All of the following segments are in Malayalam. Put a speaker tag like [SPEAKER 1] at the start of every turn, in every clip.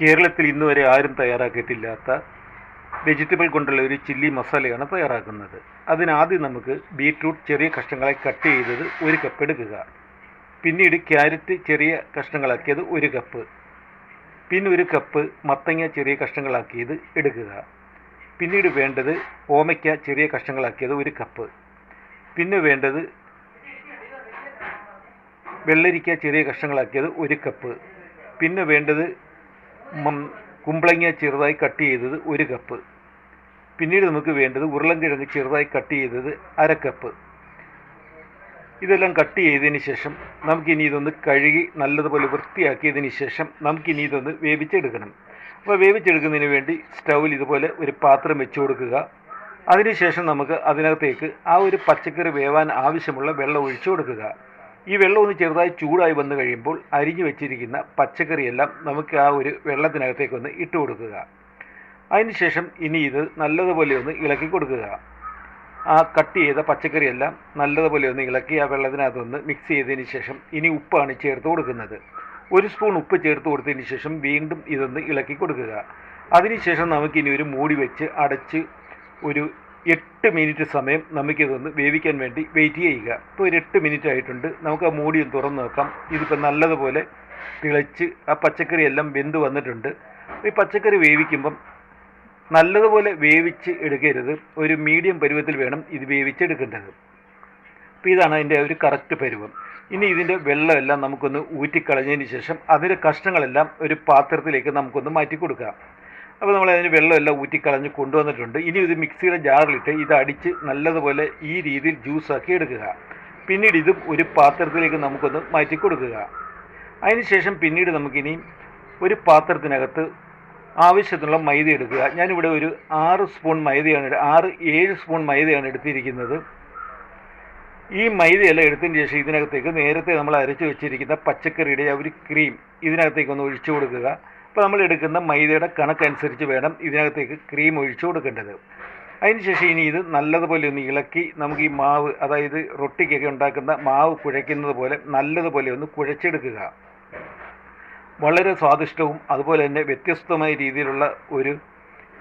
[SPEAKER 1] കേരളത്തിൽ ഇന്ന് വരെ ആരും തയ്യാറാക്കിയിട്ടില്ലാത്ത വെജിറ്റബിൾ കൊണ്ടുള്ള ഒരു ചില്ലി മസാലയാണ് തയ്യാറാക്കുന്നത്. അതിനാദ്യം നമുക്ക് ബീട്രൂട്ട് ചെറിയ കഷ്ണങ്ങളായി കട്ട് ചെയ്തത് ഒരു കപ്പ് എടുക്കുക. പിന്നീട് ക്യാരറ്റ് ചെറിയ കഷ്ണങ്ങളാക്കിയത് ഒരു കപ്പ് പിന്നെ ഒരു കപ്പ് മത്തങ്ങ ചെറിയ കഷ്ണങ്ങളാക്കിയത് എടുക്കുക. പിന്നീട് വേണ്ടത് ഓമയ്ക്ക ചെറിയ കഷ്ണങ്ങളാക്കിയത് ഒരു കപ്പ് പിന്നെ വേണ്ടത് വെള്ളരിക്ക ചെറിയ കഷ്ണങ്ങളാക്കിയത് ഒരു കപ്പ് പിന്നെ വേണ്ടത് കുമ്പളങ്ങ ചെറുതായി കട്ട് ചെയ്തത് ഒരു കപ്പ് പിന്നീട് നമുക്ക് വേണ്ടത് ഉരുളൻകിഴങ്ങ് ചെറുതായി കട്ട് ചെയ്തത് അര കപ്പ് ഇതെല്ലാം കട്ട് ചെയ്തതിന് ശേഷം നമുക്കിനി ഇതൊന്ന് കഴുകി നല്ലതുപോലെ വൃത്തിയാക്കിയതിന് ശേഷം നമുക്കിനി ഇതൊന്ന് വേവിച്ചെടുക്കണം. അപ്പോൾ വേവിച്ചെടുക്കുന്നതിന് വേണ്ടി സ്റ്റൗവിൽ ഇതുപോലെ ഒരു പാത്രം വെച്ച് കൊടുക്കുക. അതിനുശേഷം നമുക്ക് അതിനകത്തേക്ക് ആ ഒരു പച്ചക്കറി വേവാൻ ആവശ്യമുള്ള വെള്ളം ഒഴിച്ചു കൊടുക്കുക. ഈ വെള്ളം ഒന്ന് ചെറുതായി ചൂടായി വന്നു കഴിയുമ്പോൾ അരിഞ്ഞു വെച്ചിരിക്കുന്ന പച്ചക്കറിയെല്ലാം നമുക്ക് ആ ഒരു വെള്ളത്തിനകത്തേക്ക് ഒന്ന് ഇട്ട് കൊടുക്കുക. അതിനുശേഷം ഇനി ഇത് നല്ലതുപോലെ ഒന്ന് ഇളക്കി കൊടുക്കുക. ആ കട്ട് ചെയ്ത പച്ചക്കറിയെല്ലാം നല്ലതുപോലെ ഒന്ന് ഇളക്കി ആ വെള്ളത്തിനകത്തൊന്ന് മിക്സ് ചെയ്തതിന് ശേഷം ഇനി ഉപ്പാണ് ചേർത്ത് കൊടുക്കുന്നത്. ഒരു സ്പൂൺ ഉപ്പ് ചേർത്ത് കൊടുത്തതിന് ശേഷം വീണ്ടും ഇതൊന്ന് ഇളക്കി കൊടുക്കുക. അതിനുശേഷം നമുക്കിനി ഒരു മൂടി വെച്ച് അടച്ച് ഒരു എട്ട് മിനിറ്റ് സമയം നമുക്കിതൊന്ന് വേവിക്കാൻ വേണ്ടി വെയിറ്റ് ചെയ്യുക. ഇപ്പോൾ ഒരു എട്ട് മിനിറ്റ് ആയിട്ടുണ്ട്. നമുക്ക് ആ മൂടി ഒന്ന് തുറന്ന് നോക്കാം. ഇതിപ്പോൾ നല്ലതുപോലെ തിളച്ച് ആ പച്ചക്കറി എല്ലാം വെന്ത് വന്നിട്ടുണ്ട്. ഈ പച്ചക്കറി വേവിക്കുമ്പം നല്ലതുപോലെ വേവിച്ച് എടുക്കരുത്. ഒരു മീഡിയം പരുവത്തിൽ വേണം ഇത് വേവിച്ചെടുക്കേണ്ടത്. അപ്പോൾ ഇതാണ് അതിന്റെ ഒരു കറക്റ്റ് പരുവം. ഇനി ഇതിന്റെ വെള്ളമെല്ലാം നമുക്കൊന്ന് ഊറ്റിക്കളഞ്ഞതിന് ശേഷം അതിന്റെ കഷ്ണങ്ങളെല്ലാം ഒരു പാത്രത്തിലേക്ക് നമുക്കൊന്ന് മാറ്റി കൊടുക്കാം അപ്പോൾ നമ്മൾ അതിന് വെള്ളമെല്ലാം ഊറ്റിക്കളഞ്ഞ് കൊണ്ടുവന്നിട്ടുണ്ട്. ഇനി ഇത് മിക്സിയുടെ ജാറിലിട്ട് ഇത് അടിച്ച് നല്ലതുപോലെ ഈ രീതിയിൽ ജ്യൂസാക്കി എടുക്കുക. പിന്നീട് ഇതും ഒരു പാത്രത്തിലേക്ക് നമുക്കൊന്ന് മാറ്റി കൊടുക്കുക. അതിനുശേഷം പിന്നീട് നമുക്കിനി ഒരു പാത്രത്തിനകത്ത് ആവശ്യത്തിനുള്ള മൈദ എടുക്കുക. ഞാനിവിടെ ഒരു ആറ് സ്പൂൺ മൈദയാണ് ആറ് ഏഴ് സ്പൂൺ മൈദയാണ് എടുത്തിരിക്കുന്നത്. ഈ മൈദയെല്ലാം എടുത്തതിന് ശേഷം ഇതിനകത്തേക്ക് നേരത്തെ നമ്മൾ അരച്ച് വെച്ചിരിക്കുന്ന പച്ചക്കറിയുടെ ഒരു ക്രീം ഇതിനകത്തേക്ക് ഒന്ന് ഒഴിച്ചു കൊടുക്കുക. അപ്പോൾ നമ്മൾ എടുക്കുന്ന മൈദയുടെ കണക്കനുസരിച്ച് വേണം ഇതിനകത്തേക്ക് ക്രീം ഒഴിച്ചു കൊടുക്കേണ്ടത്. അതിനുശേഷം ഇനി ഇത് നല്ലതുപോലെ ഒന്ന് ഇളക്കി നമുക്ക് ഈ മാവ് അതായത് റൊട്ടിക്കൊക്കെ ഉണ്ടാക്കുന്ന മാവ് കുഴയ്ക്കുന്നത് പോലെ നല്ലതുപോലെ ഒന്ന് കുഴച്ചെടുക്കുക. വളരെ സ്വാദിഷ്ടവും അതുപോലെ തന്നെ വ്യത്യസ്തമായ രീതിയിലുള്ള ഒരു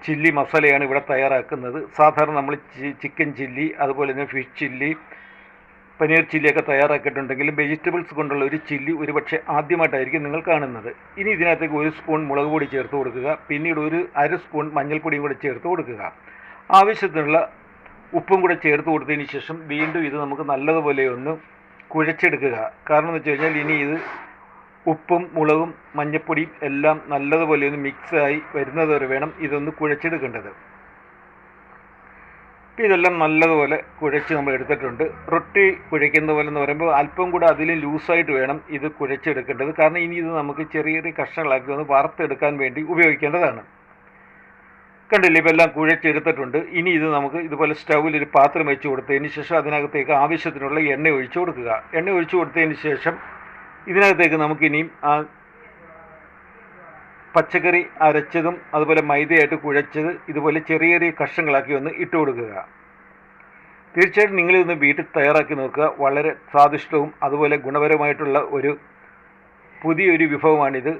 [SPEAKER 1] ചില്ലി മസാലയാണ് ഇവിടെ തയ്യാറാക്കുന്നത്. സാധാരണ നമ്മൾ ചിക്കൻ ചില്ലി അതുപോലെ തന്നെ ഫിഷ് ചില്ലി പനീർ ചില്ലിയൊക്കെ തയ്യാറാക്കിയിട്ടുണ്ടെങ്കിലും വെജിറ്റബിൾസ് കൊണ്ടുള്ള ഒരു ചില്ലി ഒരുപക്ഷെ ആദ്യമായിട്ടായിരിക്കും നിങ്ങൾ കാണുന്നത്. ഇനി ഇതിനകത്തേക്ക് ഒരു സ്പൂൺ മുളക് പൊടി ചേർത്ത് കൊടുക്കുക. പിന്നീട് ഒരു അര സ്പൂൺ മഞ്ഞൾപ്പൊടിയും കൂടെ ചേർത്ത് കൊടുക്കുക. ആവശ്യത്തിനുള്ള ഉപ്പും കൂടെ ചേർത്ത് കൊടുത്തതിന് ശേഷം വീണ്ടും ഇത് നമുക്ക് നല്ലതുപോലെ ഒന്ന് കുഴച്ചെടുക്കുക. കാരണം എന്ന് വെച്ച് കഴിഞ്ഞാൽ ഇനി ഇത് ഉപ്പും മുളകും മഞ്ഞൾപ്പൊടിയും എല്ലാം നല്ലതുപോലെ ഒന്ന് മിക്സായി വരുന്നത് വരെ വേണം ഇതൊന്ന് കുഴച്ചെടുക്കേണ്ടത്. അപ്പോൾ ഇതെല്ലാം നല്ലതുപോലെ കുഴച്ച് നമ്മൾ എടുത്തിട്ടുണ്ട്. റൊട്ടി കുഴയ്ക്കുന്ന പോലെ എന്ന് പറയുമ്പോൾ അല്പം കൂടെ അതിലും ലൂസായിട്ട് വേണം ഇത് കുഴച്ചെടുക്കേണ്ടത്. കാരണം ഇനി ഇത് നമുക്ക് ചെറിയ ചെറിയ കഷ്ണങ്ങളാക്കി ഒന്ന് വറുത്തെടുക്കാൻ വേണ്ടി ഉപയോഗിക്കേണ്ടതാണ്. കണ്ടില്ലേ ഇപ്പോൾ എല്ലാം കുഴച്ചെടുത്തിട്ടുണ്ട്. ഇനി ഇത് നമുക്ക് ഇതുപോലെ സ്റ്റൗവിൽ ഒരു പാത്രം വെച്ച് കൊടുത്തതിന് ശേഷം അതിനകത്തേക്ക് ആവശ്യത്തിനുള്ള എണ്ണ ഒഴിച്ചു കൊടുക്കുക. എണ്ണ ഒഴിച്ചു കൊടുത്തതിന് ശേഷം ഇതിനകത്തേക്ക് നമുക്കിനിയും ആ പച്ചക്കറി അരച്ചതും അതുപോലെ മൈദയായിട്ട് കുഴച്ചത് ഇതുപോലെ ചെറിയ ചെറിയ കഷ്ണങ്ങളാക്കി ഒന്ന് ഇട്ട് കൊടുക്കുക. തീർച്ചയായിട്ടും നിങ്ങളിതൊന്ന് വീട്ടിൽ തയ്യാറാക്കി നോക്കുക. വളരെ സ്വാദിഷ്ടവും അതുപോലെ ഗുണപരമായിട്ടുള്ള ഒരു പുതിയൊരു വിഭവമാണിത്.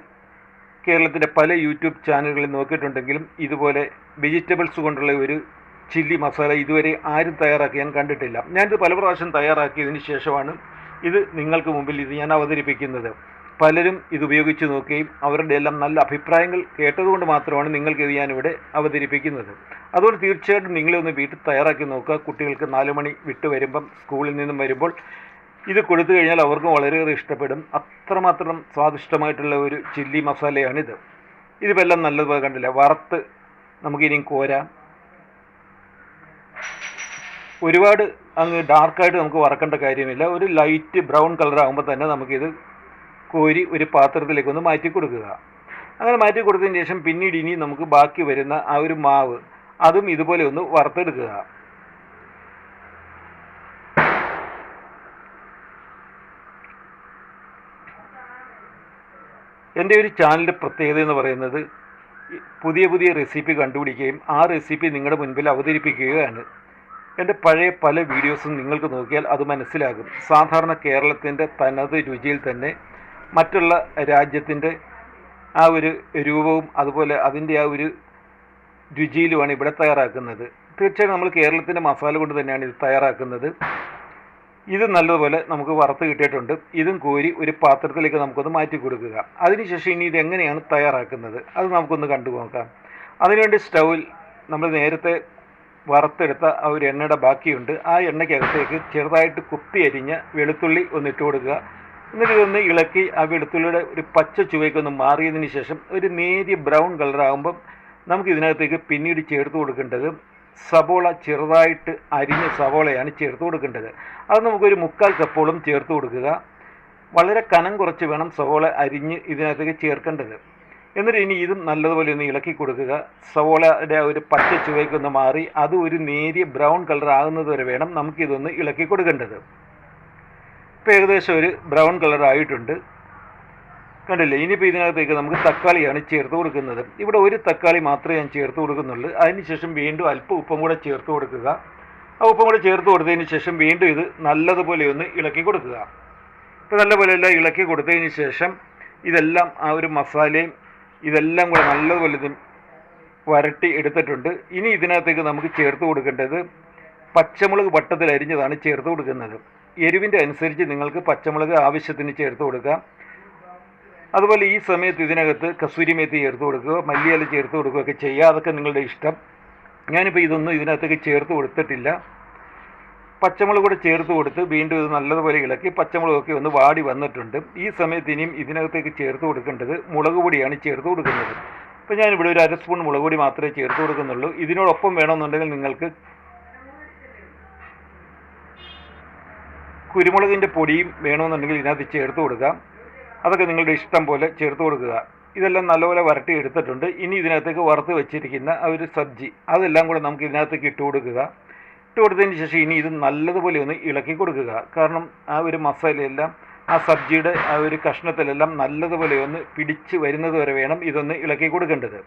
[SPEAKER 1] കേരളത്തിന്റെ പല യൂട്യൂബ് ചാനലുകളിൽ നോക്കിയിട്ടുണ്ടെങ്കിലും ഇതുപോലെ വെജിറ്റബിൾസ് കൊണ്ടുള്ള ഒരു ചില്ലി മസാല ഇതുവരെ ആരും തയ്യാറാക്കി ഞാൻ കണ്ടിട്ടില്ല. ഞാനിത് പല പ്രാവശ്യം തയ്യാറാക്കിയതിന് ശേഷമാണ് ഇത് നിങ്ങൾക്ക് മുമ്പിൽ ഇത് ഞാൻ അവതരിപ്പിക്കുന്നത്. പലരും ഇത് ഉപയോഗിച്ച് നോക്കുകയും അവരുടെ എല്ലാം നല്ല അഭിപ്രായങ്ങൾ കേട്ടതുകൊണ്ട് മാത്രമാണ് നിങ്ങൾക്ക് ഇത് ഞാനിവിടെ അവതരിപ്പിക്കുന്നത്. അതുകൊണ്ട് തീർച്ചയായിട്ടും നിങ്ങളൊന്ന് വീട്ടിൽ തയ്യാറാക്കി നോക്കുക. കുട്ടികൾക്ക് നാല് മണി വിട്ട് വരുമ്പം സ്കൂളിൽ നിന്നും വരുമ്പോൾ ഇത് കൊടുത്തു കഴിഞ്ഞാൽ അവർക്കും വളരെയേറെ ഇഷ്ടപ്പെടും. അത്രമാത്രം സ്വാദിഷ്ടമായിട്ടുള്ള ഒരു ചില്ലി മസാലയാണിത്. ഇതിപ്പോൾ എല്ലാം നല്ലതുപോലെ കണ്ടില്ല? വറുത്ത് നമുക്കിനിയും കോരാം. ഒരുപാട് അങ്ങ് ഡാർക്കായിട്ട് നമുക്ക് വറക്കേണ്ട കാര്യമില്ല. ഒരു ലൈറ്റ് ബ്രൗൺ കളർ ആകുമ്പോൾ തന്നെ നമുക്കിത് കോരി ഒരു പാത്രത്തിലേക്ക് ഒന്ന് മാറ്റി കൊടുക്കുക. അങ്ങനെ മാറ്റി കൊടുത്തതിന് ശേഷം പിന്നീട് ഇനി നമുക്ക് ബാക്കി വരുന്ന ആ ഒരു മാവ് അതും ഇതുപോലെ ഒന്ന് വറുത്തെടുക്കുക. എന്റെ ഒരു ചാനലിന്റെ പ്രത്യേകത എന്ന് പറയുന്നത് പുതിയ പുതിയ റെസിപ്പി കണ്ടുപിടിക്കുകയും ആ റെസിപ്പി നിങ്ങളുടെ മുൻപിൽ അവതരിപ്പിക്കുകയാണ്. എന്റെ പഴയ പല വീഡിയോസും നിങ്ങൾക്ക് നോക്കിയാൽ അത് മനസ്സിലാകും. സാധാരണ കേരളത്തിന്റെ തനത് രുചിയിൽ തന്നെ മറ്റുള്ള രാജ്യത്തിന്റെ ആ ഒരു രൂപവും അതുപോലെ അതിന്റെ ആ ഒരു രുചിയിലുമാണ് ഇവിടെ തയ്യാറാക്കുന്നത്. തീർച്ചയായും നമ്മൾ കേരളത്തിന്റെ മസാല കൊണ്ട് തന്നെയാണ് ഇത് തയ്യാറാക്കുന്നത്. ഇത് നല്ലതുപോലെ നമുക്ക് വറുത്ത് കിട്ടിയിട്ടുണ്ട്. ഇതും കോരി ഒരു പാത്രത്തിലേക്ക് നമുക്കൊന്ന് മാറ്റി കൊടുക്കുക. അതിനുശേഷം ഇനി ഇത് എങ്ങനെയാണ് തയ്യാറാക്കുന്നത്? അത് നമുക്കൊന്ന് കണ്ടു നോക്കാം. അതിനുവേണ്ടി സ്റ്റൗവിൽ നമ്മൾ നേരത്തെ വറുത്തെടുത്ത ആ ഒരു എണ്ണയുടെ ബാക്കിയുണ്ട്. ആ എണ്ണയ്ക്കകത്തേക്ക് ചെറുതായിട്ട് കുത്തി അരിഞ്ഞ വെളുത്തുള്ളി ഒന്ന് ഇട്ട് കൊടുക്കുക. എന്നിട്ട് ഇതൊന്ന് ഇളക്കി ആ വെളുത്തുള്ളിയുടെ ഒരു പച്ച ചുവയ്ക്കൊന്ന് മാറിയതിന് ശേഷം ഒരു നേരിയ ബ്രൗൺ കളറാകുമ്പം നമുക്ക് ഇതിനകത്തേക്ക് പിന്നീട് ചേർത്ത് കൊടുക്കേണ്ടത് സബോള ചെറുതായിട്ട് അരിഞ്ഞ സബോളയാണ് ചേർത്ത് കൊടുക്കേണ്ടത്. അത് നമുക്കൊരു മുക്കാൽ കപ്പോളം ചേർത്ത് കൊടുക്കുക. വളരെ കനം കുറച്ച് വേണം സവോള അരിഞ്ഞ് ഇതിനകത്തേക്ക് ചേർക്കേണ്ടത്. എന്നിട്ട് ഇനി ഇതും നല്ലതുപോലെ ഒന്ന് ഇളക്കി കൊടുക്കുക. സവോളയുടെ ആ ഒരു പച്ച ചുവയ്ക്കൊന്ന് മാറി അത് ഒരു നേരിയ ബ്രൗൺ കളർ ആകുന്നത് വരെ വേണം നമുക്കിതൊന്ന് ഇളക്കി കൊടുക്കേണ്ടത്. ഇപ്പോൾ ഏകദേശം ഒരു ബ്രൗൺ കളർ ആയിട്ടുണ്ട്. കണ്ടില്ലേ? ഇനിയിപ്പോൾ ഇതിനകത്തേക്ക് നമുക്ക് തക്കാളിയാണ് ചേർത്ത് കൊടുക്കുന്നത്. ഇവിടെ ഒരു തക്കാളി മാത്രമേ ഞാൻ ചേർത്ത് കൊടുക്കുന്നുള്ളൂ. അതിനുശേഷം വീണ്ടും അല്പം ഉപ്പും കൂടെ ചേർത്ത് കൊടുക്കുക. ആ ഉപ്പും കൂടെ ചേർത്ത് കൊടുത്തതിന് ശേഷം വീണ്ടും ഇത് നല്ലതുപോലെ ഒന്ന് ഇളക്കി കൊടുക്കുക. ഇപ്പോൾ നല്ലപോലെ എല്ലാം ഇളക്കി കൊടുത്തതിന് ശേഷം ഇതെല്ലാം ആ ഒരു മസാലയും ഇതെല്ലാം കൂടെ നല്ലതുപോലെ വരട്ടി എടുത്തിട്ടുണ്ട്. ഇനി ഇതിനകത്തേക്ക് നമുക്ക് ചേർത്ത് കൊടുക്കേണ്ടത് പച്ചമുളക് വട്ടത്തിൽ അരിഞ്ഞതാണ് ചേർത്ത് കൊടുക്കുന്നത്. എരിവിന്റെ അനുസരിച്ച് നിങ്ങൾക്ക് പച്ചമുളക് ആവശ്യത്തിന് ചേർത്ത് കൊടുക്കാം. അതുപോലെ ഈ സമയത്ത് ഇതിനകത്ത് കസൂരി മേത്തി ചേർത്ത് കൊടുക്കുക മല്ലിയില ചേർത്ത് കൊടുക്കുകയൊക്കെ ചെയ്യുക. അതൊക്കെ നിങ്ങളുടെ ഇഷ്ടം. ഞാനിപ്പോൾ ഇതൊന്നും ഇതിനകത്തേക്ക് ചേർത്ത് കൊടുത്തിട്ടില്ല. പച്ചമുളക് കൂടെ ചേർത്ത് കൊടുത്ത് വീണ്ടും ഇത് നല്ലതുപോലെ ഇളക്കി പച്ചമുളകൊക്കെ ഒന്ന് വാടി വന്നിട്ടുണ്ട്. ഈ സമയത്ത് ഇനിയും ഇതിനകത്തേക്ക് ചേർത്ത് കൊടുക്കേണ്ടത് മുളക് പൊടിയാണ് ചേർത്ത് കൊടുക്കുന്നത്. അപ്പോൾ ഞാനിവിടെ ഒരു അര സ്പൂൺ മുളക് പൊടി മാത്രമേ ചേർത്ത് കൊടുക്കുന്നുള്ളൂ. ഇതിനോടൊപ്പം വേണമെന്നുണ്ടെങ്കിൽ നിങ്ങൾക്ക് കുരുമുളകിന്റെ പൊടിയും വേണമെന്നുണ്ടെങ്കിൽ ഇതിനകത്ത് ചേർത്ത് കൊടുക്കാം അതൊക്കെ നിങ്ങളുടെ ഇഷ്ടം പോലെ ചേർത്ത് കൊടുക്കുക. ഇതെല്ലാം നല്ലപോലെ വരട്ടി എടുത്തിട്ടുണ്ട്. ഇനി ഇതിനകത്തേക്ക് വറുത്ത് വെച്ചിരിക്കുന്ന ആ ഒരു സബ്ജി അതെല്ലാം കൂടെ നമുക്ക് ഇതിനകത്തേക്ക് ഇട്ട് കൊടുക്കുക. ഇട്ട് കൊടുത്തതിന് ശേഷം ഇനി ഇത് നല്ലതുപോലെ ഒന്ന് ഇളക്കി കൊടുക്കുക. കാരണം ആ ഒരു മസാലയെല്ലാം ആ സബ്ജിയുടെ ആ ഒരു കഷ്ണത്തിലെല്ലാം നല്ലതുപോലെ ഒന്ന് പിടിച്ച് വരുന്നത് വരെ വേണം ഇതൊന്ന് ഇളക്കി കൊടുക്കേണ്ടത്.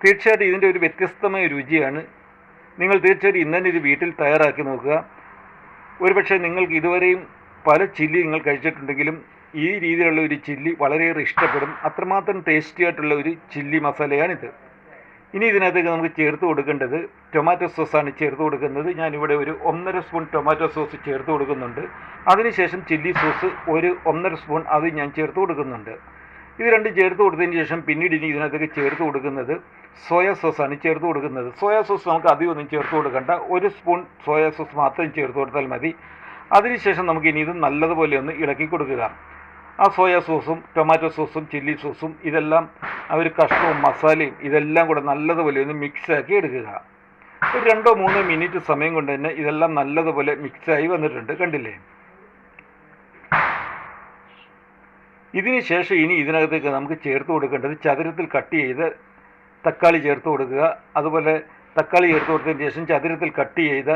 [SPEAKER 1] തീർച്ചയായിട്ടും ഇതിന്റെ ഒരു വ്യത്യസ്തമായ രുചിയാണ്. നിങ്ങൾ തീർച്ചയായിട്ടും ഇന്ന് ഇത് വീട്ടിൽ തയ്യാറാക്കി നോക്കുക. ഒരുപക്ഷെ നിങ്ങൾക്ക് ഇതുവരെയും പല ചില്ലി നിങ്ങൾ കഴിച്ചിട്ടുണ്ടെങ്കിലും ഈ രീതിയിലുള്ള ഒരു ചില്ലി വളരെയേറെ ഇഷ്ടപ്പെടും. അത്രമാത്രം ടേസ്റ്റി ആയിട്ടുള്ള ഒരു ചില്ലി മസാലയാണിത്. ഇനി ഇതിനകത്തേക്ക് നമുക്ക് ചേർത്ത് കൊടുക്കേണ്ടത് ടൊമാറ്റോ സോസാണ് ചേർത്ത് കൊടുക്കുന്നത്. ഞാനിവിടെ ഒരു ഒന്നര സ്പൂൺ ടൊമാറ്റോ സോസ് ചേർത്ത് കൊടുക്കുന്നുണ്ട്. അതിനുശേഷം ചില്ലി സോസ് ഒരു ഒന്നര സ്പൂൺ അത് ഞാൻ ചേർത്ത് കൊടുക്കുന്നുണ്ട്. ഇത് രണ്ടും ചേർത്ത് കൊടുത്തതിന് ശേഷം പിന്നീട് ഇനി ഇതിനകത്തേക്ക് ചേർത്ത് കൊടുക്കുന്നത് സോയാ ആണ് ചേർത്ത് കൊടുക്കുന്നത്. സോയാ സോസ് നമുക്ക് അധികമൊന്നും ചേർത്ത് കൊടുക്കണ്ട. ഒരു സ്പൂൺ സോയാ സോസ് മാത്രം ചേർത്ത് കൊടുത്താൽ മതി. അതിനുശേഷം നമുക്ക് ഇനി ഇത് നല്ലതുപോലെ ഒന്ന് ഇളക്കി കൊടുക്കുക. ആ സോയാ സോസും ടൊമാറ്റോ സോസും ചില്ലി സോസും ഇതെല്ലാം ആ ഒരു കഷ്ണവും മസാലയും ഇതെല്ലാം കൂടെ നല്ലതുപോലെ ഒന്ന് മിക്സാക്കി എടുക്കുക. ഒരു രണ്ടോ മൂന്നോ മിനിറ്റ് സമയം കൊണ്ട് തന്നെ ഇതെല്ലാം നല്ലതുപോലെ മിക്സായി വന്നിട്ടുണ്ട്. കണ്ടില്ലേ? ഇതിന് ശേഷം ഇനി ഇതിനകത്തേക്ക് നമുക്ക് ചേർത്ത് കൊടുക്കേണ്ടത് ചതുരത്തിൽ കട്ട് ചെയ്ത് തക്കാളി ചേർത്ത് കൊടുക്കുക. അതുപോലെ തക്കാളി ചേർത്ത് കൊടുത്തതിന് ശേഷം ചതുരത്തിൽ കട്ട് ചെയ്ത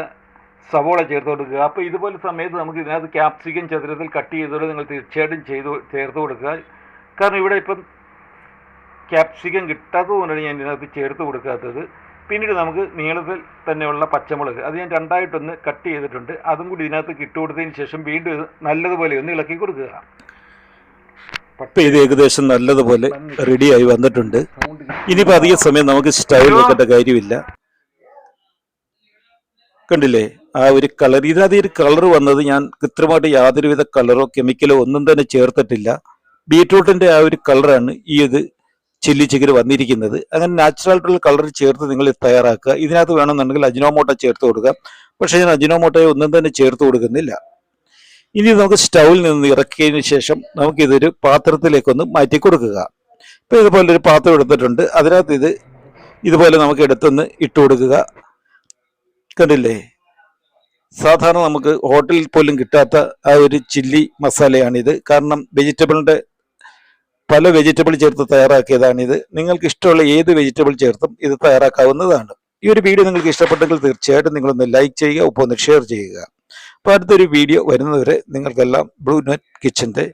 [SPEAKER 1] സവോള ചേർത്ത് കൊടുക്കുക. അപ്പോൾ ഇതുപോലെ സമയത്ത് നമുക്ക് ഇതിനകത്ത് ക്യാപ്സിക്കം ചതുരത്തിൽ കട്ട് ചെയ്തോടെ നിങ്ങൾ തീർച്ചയായിട്ടും ചെയ്ത് ചേർത്ത് കൊടുക്കുക. കാരണം ഇവിടെ ഇപ്പം ക്യാപ്സിക്കം കിട്ടാത്തതുകൊണ്ടാണ് ഞാൻ ഇതിനകത്ത് ചേർത്ത് കൊടുക്കാത്തത്. പിന്നീട് നമുക്ക് നീളത്തിൽ തന്നെയുള്ള പച്ചമുളക് അത് ഞാൻ രണ്ടായിട്ടൊന്ന് കട്ട് ചെയ്തിട്ടുണ്ട്. അതും കൂടി ഇതിനകത്ത് ഇട്ട് കൊടുത്തതിന് ശേഷം വീണ്ടും നല്ലതുപോലെ ഒന്ന് ഇളക്കി കൊടുക്കുക.
[SPEAKER 2] ഇത് ഏകദേശം നല്ലതുപോലെ റെഡിയായി വന്നിട്ടുണ്ട്. ഇനിയിപ്പോൾ അധിക സമയം നമുക്ക് സ്റ്റൈൽ വെക്കേണ്ട കാര്യമില്ല. കണ്ടില്ലേ? ആ ഒരു കളർ ഇതിനകത്ത് ഒരു കളർ വന്നത് ഞാൻ കൃത്യമായിട്ട് യാതൊരുവിധ കളറോ കെമിക്കലോ ഒന്നും തന്നെ ചേർത്തിട്ടില്ല. ബീട്രൂട്ടിന്റെ ആ ഒരു കളറാണ് ഈ ഇത് ചില്ലി ചിക്കൻ വന്നിരിക്കുന്നത്. അങ്ങനെ നാച്ചുറൽ കളർ ചേർത്ത് നിങ്ങൾ തയ്യാറാക്കുക. ഇതിനകത്ത് വേണമെന്നുണ്ടെങ്കിൽ അജിനോമോട്ട ചേർത്ത് കൊടുക്കുക പക്ഷേ ഞാൻ അജിനോമോട്ടയെ ഒന്നും തന്നെ ചേർത്ത് കൊടുക്കുന്നില്ല. ഇനി നമുക്ക് സ്റ്റൗവിൽ നിന്ന് ഇറക്കിയതിന് ശേഷം നമുക്കിതൊരു പാത്രത്തിലേക്കൊന്ന് മാറ്റി കൊടുക്കുക. ഇപ്പോൾ ഇതുപോലെ ഒരു പാത്രം എടുത്തിട്ടുണ്ട്. അതിനകത്ത് ഇത് ഇതുപോലെ നമുക്ക് എടുത്തൊന്ന് ഇട്ട് കൊടുക്കുക. കണ്ടില്ലേ? സാധാരണ നമുക്ക് ഹോട്ടലിൽ പോലും കിട്ടാത്ത ആ ഒരു ചില്ലി മസാലയാണിത്. കാരണം വെജിറ്റബിളിന്റെ പല വെജിറ്റബിൾ ചേർത്ത് തയ്യാറാക്കിയതാണിത്. നിങ്ങൾക്ക് ഇഷ്ടമുള്ള ഏത് വെജിറ്റബിൾ ചേർത്തും ഇത് തയ്യാറാക്കാവുന്നതാണ്. ഈ ഒരു വീഡിയോ നിങ്ങൾക്ക് ഇഷ്ടപ്പെട്ടെങ്കിൽ തീർച്ചയായിട്ടും നിങ്ങളൊന്ന് ലൈക്ക് ചെയ്യുക ഒപ്പം ഒന്ന് ഷെയർ ചെയ്യുക. അടുത്തൊരു വീഡിയോ വരുന്നതുവരെ നിങ്ങൾക്കെല്ലാം ബ്ലൂ നെറ്റ് കിച്ചന്റെ